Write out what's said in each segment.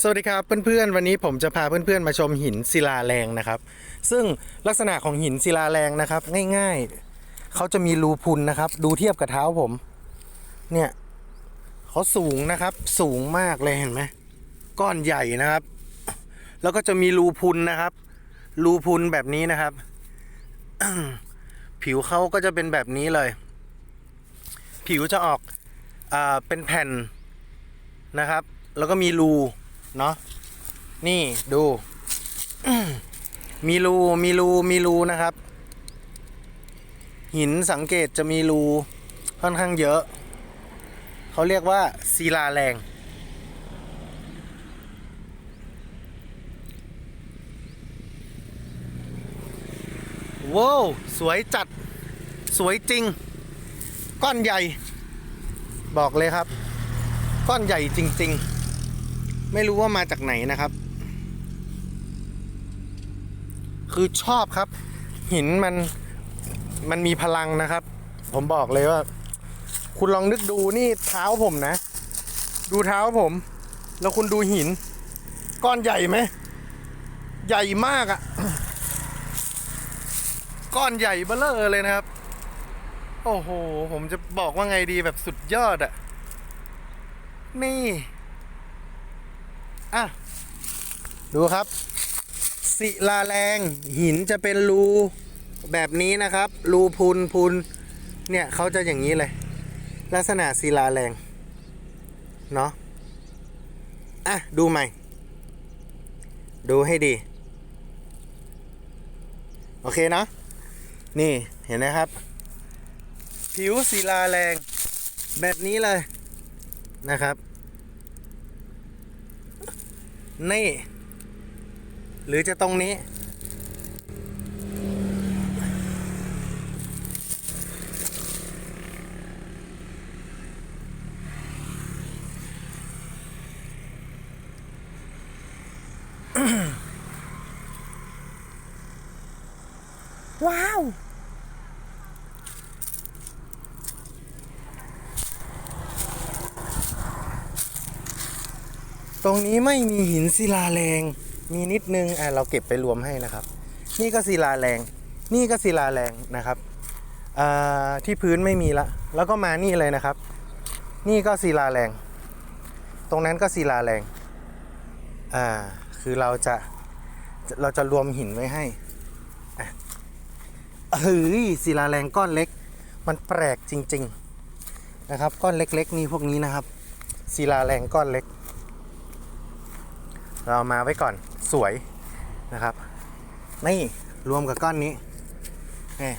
สวัสดีครับเพื่อนๆ วันนี้ผมจะพาเพื่อนๆ มาชมหินศิลาแรงนะครับ ซึ่งลักษณะของหินศิลาแรงนะครับ ง่ายๆ เขาจะมีรูพุนนะครับ ดูเทียบกับเท้าผม เนี่ยเขาสูงนะครับ สูงมากเลยเห็นไหมก้อนใหญ่นะครับ แล้วก็จะมีรูพุนนะครับ รูพุนแบบนี้นะครับ ผิวเขาก็จะเป็นแบบนี้เลย ผิวจะออกอเป็นแผ่นนะครับ แล้วก็มีรู เนาะนี่ดู มีรูมีรูมีรูนะครับ หินสังเกตจะมีรูค่อนข้างเยอะ เขาเรียกว่าศิลาแรงว้าวสวยจัดสวยจริง ก้อนใหญ่ บอกเลยครับ ก้อนใหญ่จริง ๆ ไม่รู้ว่ามาจากไหนนะครับ คือชอบครับ หินมันมันมีพลังนะครับ ผมบอกเลยว่า คุณลองนึกดูนี่เท้าผมนะ ดูเท้าผม แล้วคุณดูหิน ก้อนใหญ่ไหม ใหญ่มากอะ่ะ ก้อนใหญ่เบ้อเลอเลยนะครับ โอ้โห ผมจะบอกว่าไงดีแบบสุดยอดอะ่ะ นี่ อะ ดูครับ ศิลาแรงหินจะเป็นรูแบบนี้นะครับ รูพุนพุนเนี่ยเขาจะอย่างนี้เลย ลักษณะศิลาแรง เนาะอะ ดูใหม่ ดูให้ดี โอเคนะ นี่เห็นไหมครับ ผิวศิลาแรง แบบนี้เลยนะครับ นี่ หรือจะตรงนี้ ว้าว ต รงนี้ไม่มีหินศิลาแรง มีนิดนึงอะเราเก็บไปรวมให้นะครับ นี่ก็ศิลาแรง นี่ก็ศิลาแรงนะครับที่พื้นไม่มีละ แล้วก็มานี่เลยนะครับ นี่ก็ศิลาแรง ตรงนั้นก็ศิลาแรงอ่าคือเราจะเราจะรวมหินไว้ให้เฮ้ยศิลาแรงก้อนเล็ก มันแปลกจริง ๆ นะครับ ก้อนเล็ก ๆ นี่พวกนี้นะครับศิลาแรงก้อนเล็ก เรามาไว้ก่อนสวยนะครับ นี่รวมกับก้อนนี้นี่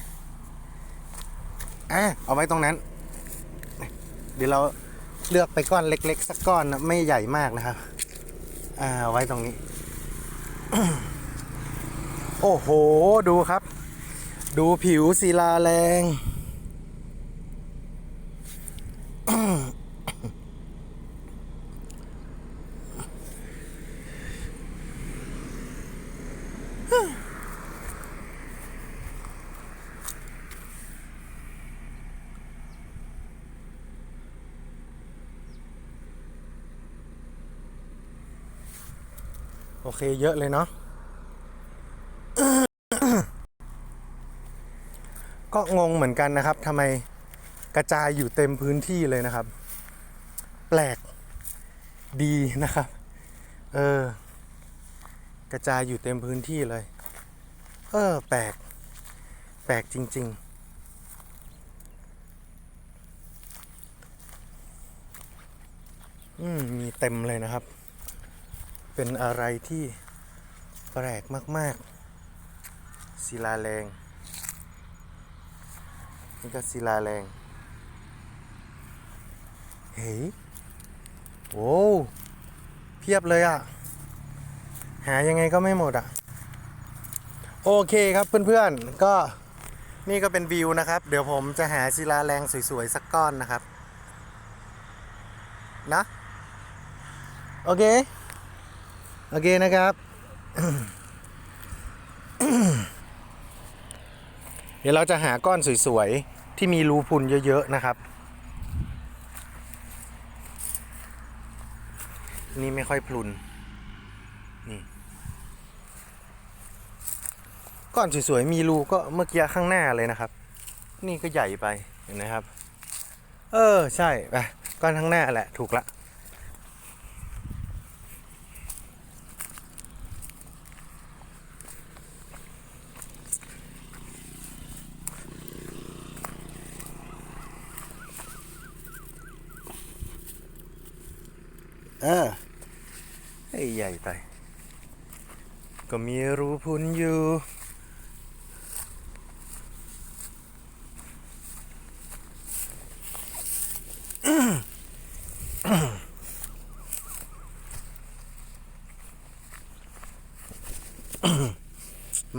อะเอาไว้ตรงนั้น เดี๋ยวเราเลือกไปก้อนเล็ก ๆ สักก้อนนะไม่ใหญ่มากนะครับ อ่าเอาไว้ตรงนี้ โอ้โห ดูครับ ดูผิวศิลาแรง โอเคเยอะเลยเนาะก็งงเหมือนกันนะครับทำไมกระจายอยู่เต็มพื้นที่เลยนะครับ แปลกดีนะครับ เออ กระจายอยู่เต็มพื้นที่เลย เออ แปลก แปลกจริงๆอืมมีเต็มเลยนะครับ เป็นอะไรที่แปลกมาก ๆ ศิลาแรง นี่ก็ศิลาแรง เฮ้ยโอ้เพียบเลยอะ่ะ หายังไงก็ไม่หมดอะ่ะ โอเคครับเพื่อน ๆ ก็นี่ก็เป็นวิวนะครับ เดี๋ยวผมจะหาศิลาแรงสวย ๆ สักก้อนนะครับ นะ โอเค โอเคนะครับ เดี๋ยวเราจะหาก้อนสวยๆ ที่มีรูพุนเยอะ ๆ นะครับ นี่ไม่ค่อยพลุน นี่ ก้อนสวยๆ มีรูก็เมื่อกี้ข้างหน้าเลยนะครับ นี่ก็ใหญ่ไปเห็นไหมครับ เออ ใช่ไปก้อนข้างหน้าแหละ ถูกละ เออไอ้ใหญ่ไป ก็มีรูพุนอยู่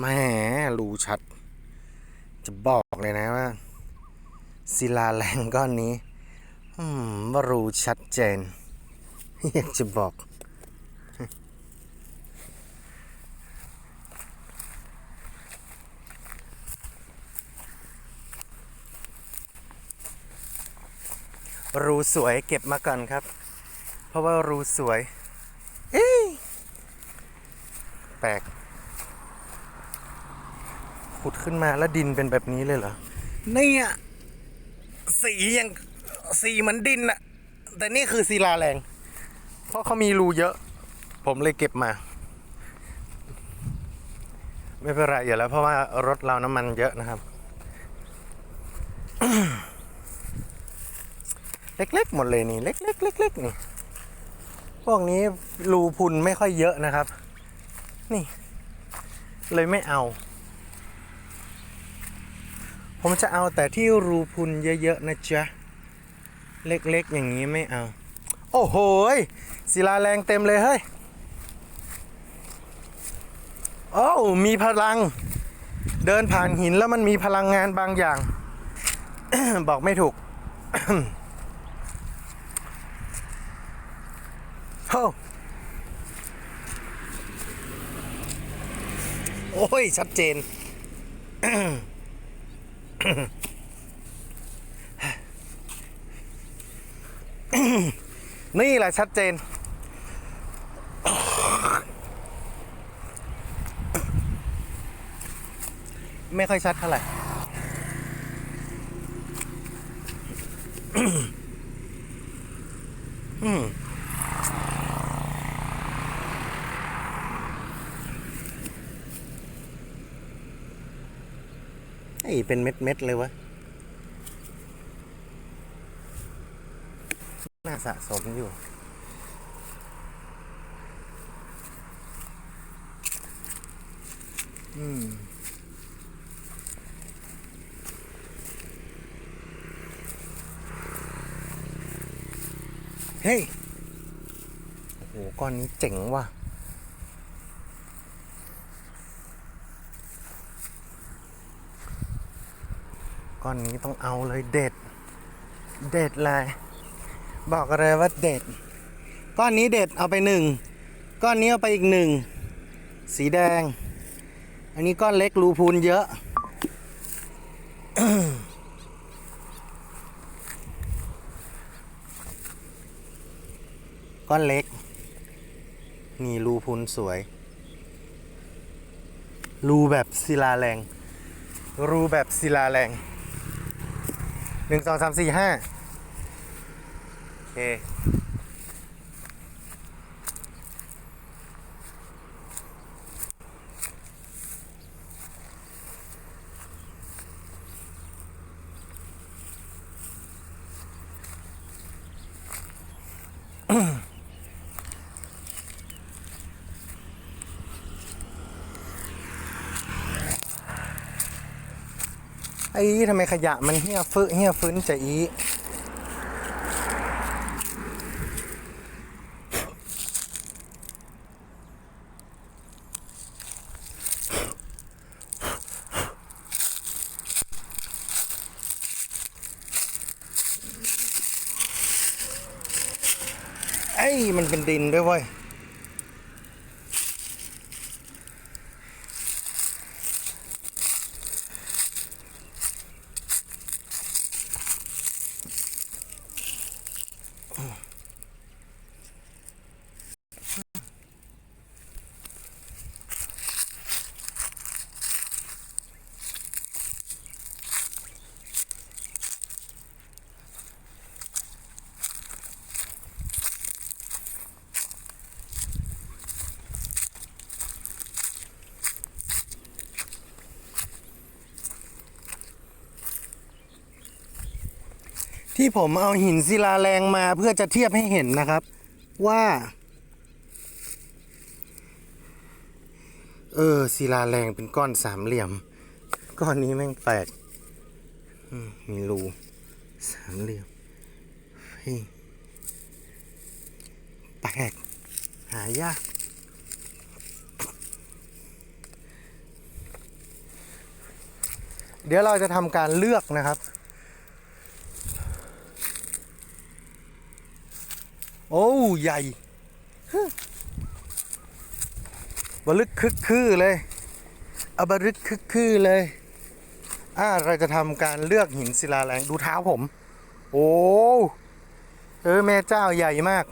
แม่รูชัด จะบอกเลยนะว่าศิลาแรงก้อนนี้อืมว่ารูชัดเจน อยากจะบอก รูสวยเก็บมาก่อนครับ เพราะว่ารูสวย เอ้ยแปลก ขุดขึ้นมาแล้วดินเป็นแบบนี้เลยเหรอ เนี่ยสียังสีเหมือนดินอะแต่นี่คือศิลาแรง เพราะเขามีรูเยอะ ผมเลยเก็บมา ไม่เป็นไรอยู่แล้วเพราะว่ารถเราน้ำมันเยอะนะครับเล็กๆหมดเลยนี่ เล็กๆเล็กๆนี่ พวกนี้รูพุนไม่ค่อยเยอะนะครับ นี่ เลยไม่เอา ผมจะเอาแต่ที่รูพุนเยอะๆนะจ๊ะ เล็กๆอย่างนี้ไม่เอา โอ้โหศิลาแรงเต็มเลยเฮ้ยโอ้มีพลัง เดินผ่านหินแล้วมันมีพลังงานบางอย่าง บอกไม่ถูกโอ้โอ้ย ชัดเจน นี่แหละชัดเจน ไม่ค่อยชัดเท่าไหร่อืมไอ้เป็นเม็ดเม็ดๆเลยวะ น่า สะสมอยู่ อืมเฮ้ย โอ้โห ก้อนนี้เจ๋งว่ะ ก้อนนี้ต้องเอาเลยเด็ด เด็ดเลย บอกเลยว่าเด็ด ก้อนนี้เด็ดเอาไปหนึ่งก้อนนี้เอาไปอีกหนึ่งสีแดง อันนี้ก้อนเล็กรูพูนเยอะก้อนเล็ก นี่รูพุนสวย รูแบบศิลาแรง รูแบบศิลาแรงหนึ่งสองสามสี่ห้า ไอ้ทำไมขยะมันเหี้ยฟื้เหี้ยฟื้นจะอีไอ้มันเป็น ดินด้วยเว้ย ที่ผมเอาหินศิลาแรงมาเพื่อจะเทียบให้เห็นนะครับ ว่า เออศิลาแรงเป็นก้อนสามเหลี่ยม ก้อนนี้แม่งแปลกมีรูสามเหลี่ยมแปลกหายากเดี๋ยวเราจะทำการเลือกนะครับ โอ้ใหญ่บลึกคึกคือเลยเอาบลึกคึกคือเลยอ่าเราจะทำการเลือกหินศิลาแรงดูเท้าผม โอ้เออแม่เจ้าใหญ่มาก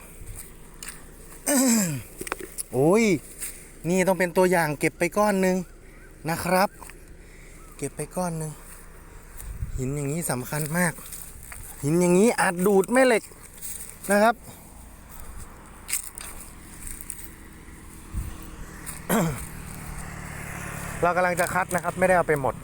โอ้ยนี่ต้องเป็นตัวอย่างเก็บไปก้อนหนึ่งนะครับ เก็บไปก้อนหนึ่งหินอย่างนี้สำคัญมาก หินอย่างนี้อาจดูดแม่เหล็กนะครับ เรากำลังจะคัดนะครับ ไม่ได้เอาไปหมด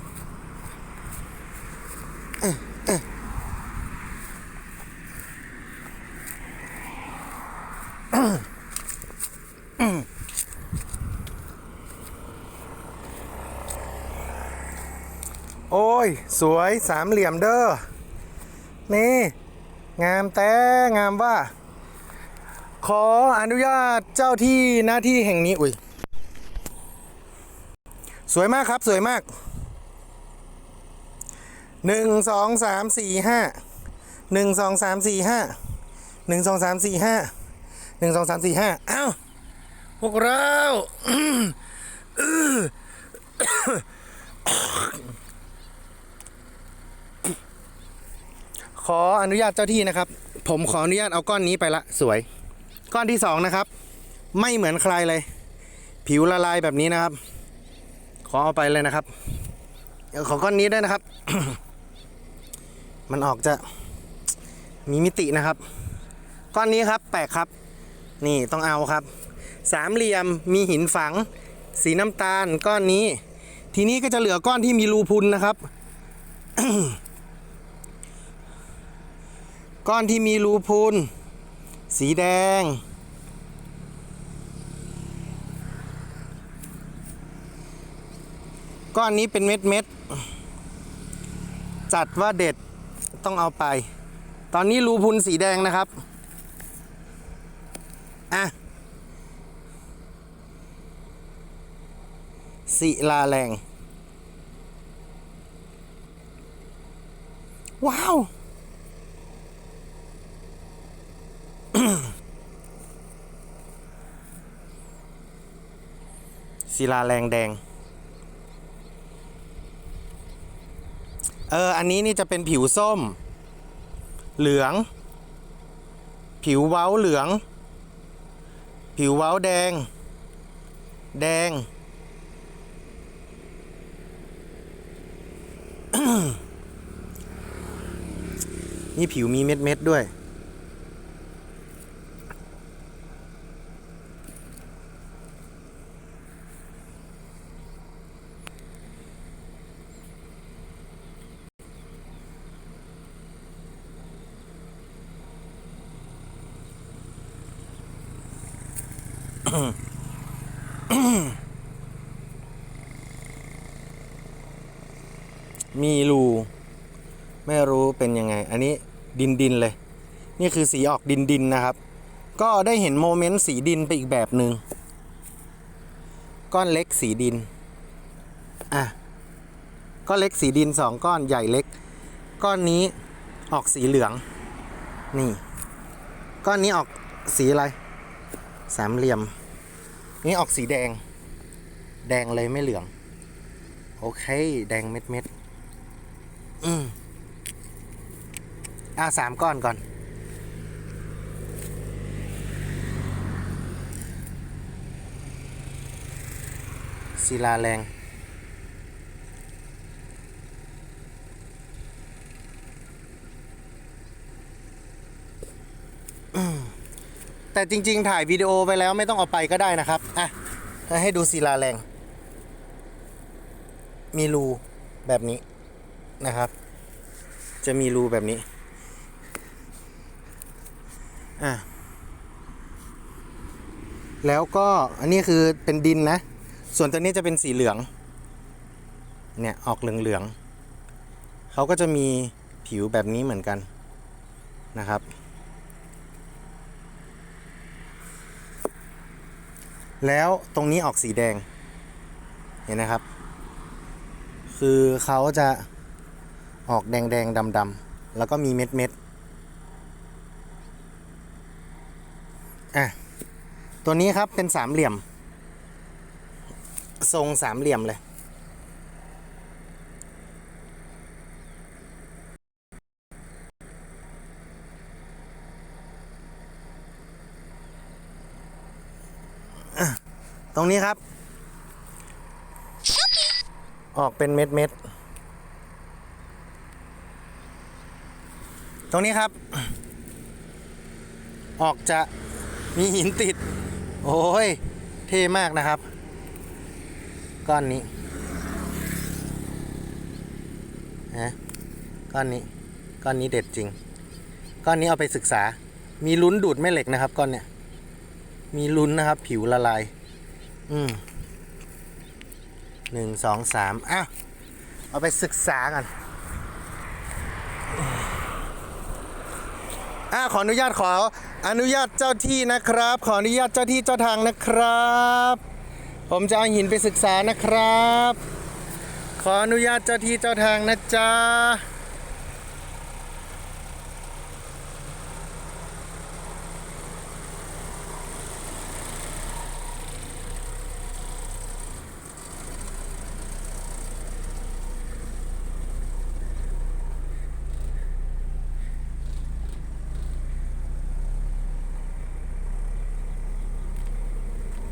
โอ้ย สวยสามเหลี่ยมเด้อ นี่ งามแต่งามว่า ขออนุญาตเจ้าที่หน้าที่แห่งนี้ อุ้ย สวยมากครับสวยมากหนึ่งสองสามสี่ห้าหนึ่งสองสามสี่ห้าหนึ่งสองสามสี่ห้าหนึ่งสองสามสี่ห้าเอ้าพวกเราขออนุญาตเจ้าที่นะครับ ผมขออนุญาตเอาก้อนนี้ไปละสวย ก้อนที่สองนะครับ ไม่เหมือนใครเลย ผิวละลายแบบนี้นะครับ อเอาไปเลยนะครับเดี๋ยวขอก้อนนี้ด้วยนะครับ มันออกจะมีมิตินะครับ ก้อนนี้ครับแปลกครับ นี่ต้องเอาครับ สามเหลี่ยมมีหินฝัง สีน้ำตาลก้อนนี้ ทีนี้ก็จะเหลือก้อนที่มีรูพุนนะครับ ก้อนที่มีรูพุนสีแดง ก้อนนี้เป็นเม็ดเม็ดจัดว่าเด็ดต้องเอาไป ตอนนี้รูพุนสีแดงนะครับ อะศิลาแรง ว้าว ศิลาแรงแดง เออ อันนี้นี่จะเป็นผิวส้ม เหลือง ผิวเว้าเหลือง ผิวเว้าแดง แดง นี่ผิวมีเม็ดเม็ดด้วย มีรูไม่รู้เป็นยังไง อันนี้ดินดินเลย นี่คือสีออกดินดินนะครับ ก็ได้เห็นโมเมนต์สีดินไปอีกแบบหนึ่งก้อนเล็กสีดิน อะ ก้อนเล็กสีดินสองก้อนใหญ่เล็ก ก้อนนี้ออกสีเหลือง นี่ ก้อนนี้ออกสีอะไร สามเหลี่ยม นี่ออกสีแดง แดงเลยไม่เหลือง โอเค แดงเม็ดเม็ดอืมอ่าสามก้อนก่อน ศิลาแรง แต่จริง ๆ ถ่ายวิดีโอไปแล้วไม่ต้องเอาไปก็ได้นะครับ อะ ให้ดูศิลาแรง มีรูแบบนี้นะครับ จะมีรูแบบนี้ อะ แล้วก็อันนี้คือเป็นดินนะ ส่วนตัวนี้จะเป็นสีเหลือง เนี่ย ออกเหลืองๆเขาก็จะมีผิวแบบนี้เหมือนกันนะครับ แล้วตรงนี้ออกสีแดง เห็นนะครับ คือเขาจะออกแดงแดงดำดำแล้วก็มีเม็ดเม็ดอะ ตัวนี้ครับเป็นสามเหลี่ยม ทรงสามเหลี่ยมเลย ตรงนี้ครับ ออกเป็นเม็ดเม็ดตรงนี้ครับ ออกจะมีหินติด โอ้ย เท่มากนะครับ ก้อนนี้นะก้อนนี้ ก้อนนี้เด็ดจริง ก้อนนี้เอาไปศึกษา มีลุ้นดูดแม่เหล็กนะครับ ก้อนเนี้ย มีลุ้นนะครับ ผิวละลาย อืมหนึ่งสองสามอ้าวเอาไปศึกษากันอ่าขออนุญาตขออนุญาตเจ้าที่นะครับ ขออนุญาตเจ้าที่เจ้าทางนะครับ ผมจะเอาหินไปศึกษานะครับ ขออนุญาตเจ้าที่เจ้าทางนะจ๊ะ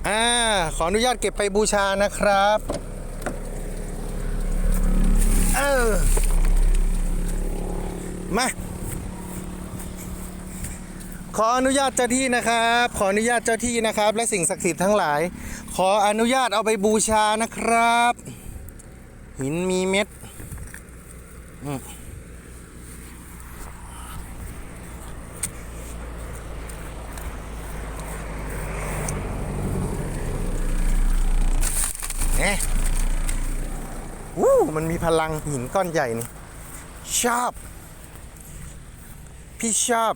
อ่า ขออนุญาตเก็บไปบูชานะครับเออมาขออนุญาตเจ้าที่นะครับ ขออนุญาตเจ้าที่นะครับ และสิ่งศักดิ์สิทธิ์ทั้งหลาย ขออนุญาตเอาไปบูชานะครับ หินมีเม็ดอืมเอ๊ะวู้ มันมีพลังหินก้อนใหญ่นี่ชอบ พี่ชอบ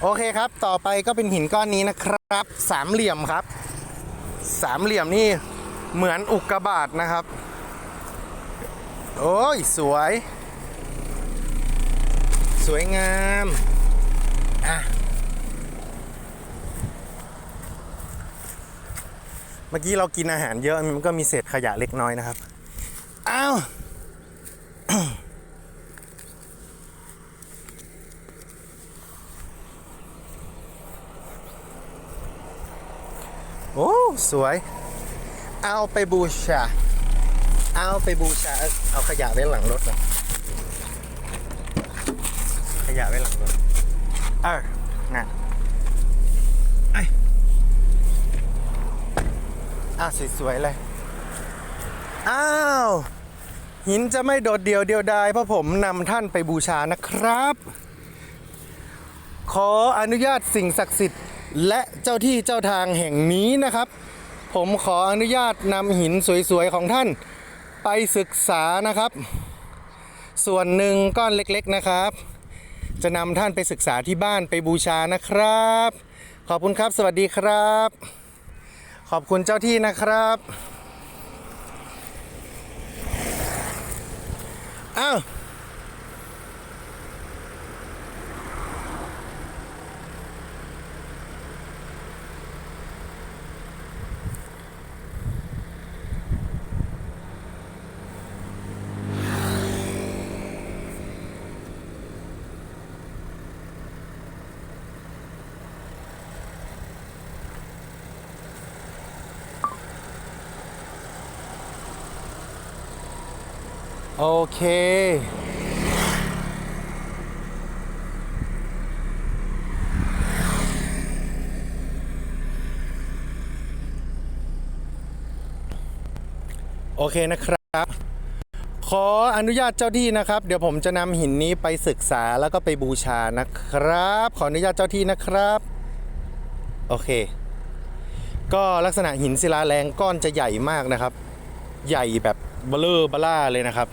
โอเคครับ ต่อไปก็เป็นหินก้อนนี้นะครับ สามเหลี่ยมครับ สามเหลี่ยมนี่เหมือนอุกกาบาตนะครับ โอ้ย สวย สวยงามอะเมื่อกี้เรากินอาหารเยอะมันก็มีเศษขยะเล็กน้อยนะครับ อ้าวโอ้ สวย เอาไปบูชา เอาไปบูชา เอาขยะไว้หลังรถก่อนขยะไว้หลังรถ เออน่ะไออ้าวสวยๆเลย อ้าว หินจะไม่โดดเดี่ยวเดียวดายเพราะผมนำท่านไปบูชานะครับ ขออนุญาตสิ่งศักดิ์สิทธิ์ และเจ้าที่เจ้าทางแห่งนี้นะครับ ผมขออนุญาตนำหินสวยๆของท่านไปศึกษานะครับ ส่วนหนึ่งก้อนเล็กๆนะครับ จะนำท่านไปศึกษาที่บ้านไปบูชานะครับ ขอบคุณครับ สวัสดีครับ ขอบคุณเจ้าที่นะครับ อ้าว โอเค โอเคนะครับ ขออนุญาตเจ้าที่นะครับ เดี๋ยวผมจะนำหินนี้ไปศึกษาแล้วก็ไปบูชานะครับ ขออนุญาตเจ้าที่นะครับ โอเค ก็ลักษณะหินศิลาแรงก้อนจะใหญ่มากนะครับ ใหญ่แบบเบลอเบล่าเลยนะครับ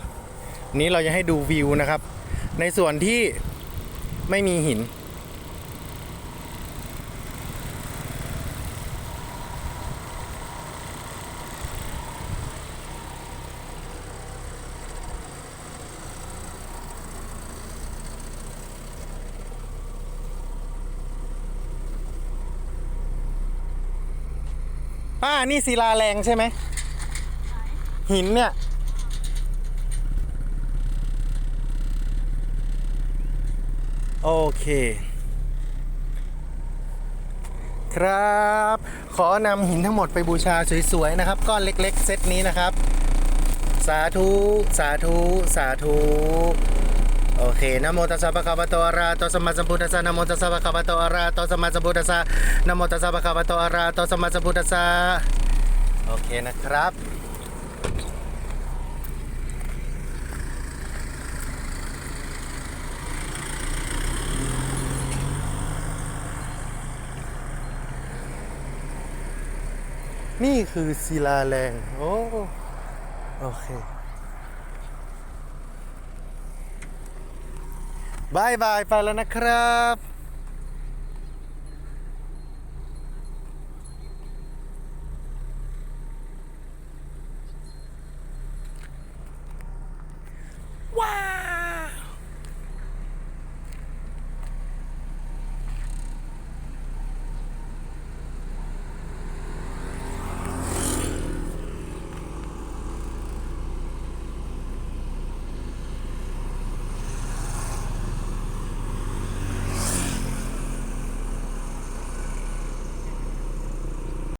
นี้เราจะให้ดูวิวนะครับ ในส่วนที่ไม่มีหิน ป้านี่ศิลาแรงใช่ไหม หินเนี่ย โอเค ครับ ขอนำหินทั้งหมดไปบูชาสวยๆนะครับ ก้อนเล็กๆ เซตนี้นะครับ สาธุ สาธุ สาธุ โอเคนะโมตัสสะภะคะวะโตอะระหะโตสัมมาสัมพุทธัสสะนะโมตัสสะภะคะวะโตอะระหะโตสัมมาสัมพุทธัสสะนะโมตัสสะภะคะวะโตอะระหะโตสัมมาสัมพุทธัสสะโอเคนะครับ คือศิลาแรง โอ้ โอเคบายบาย ไปแล้วนะครับ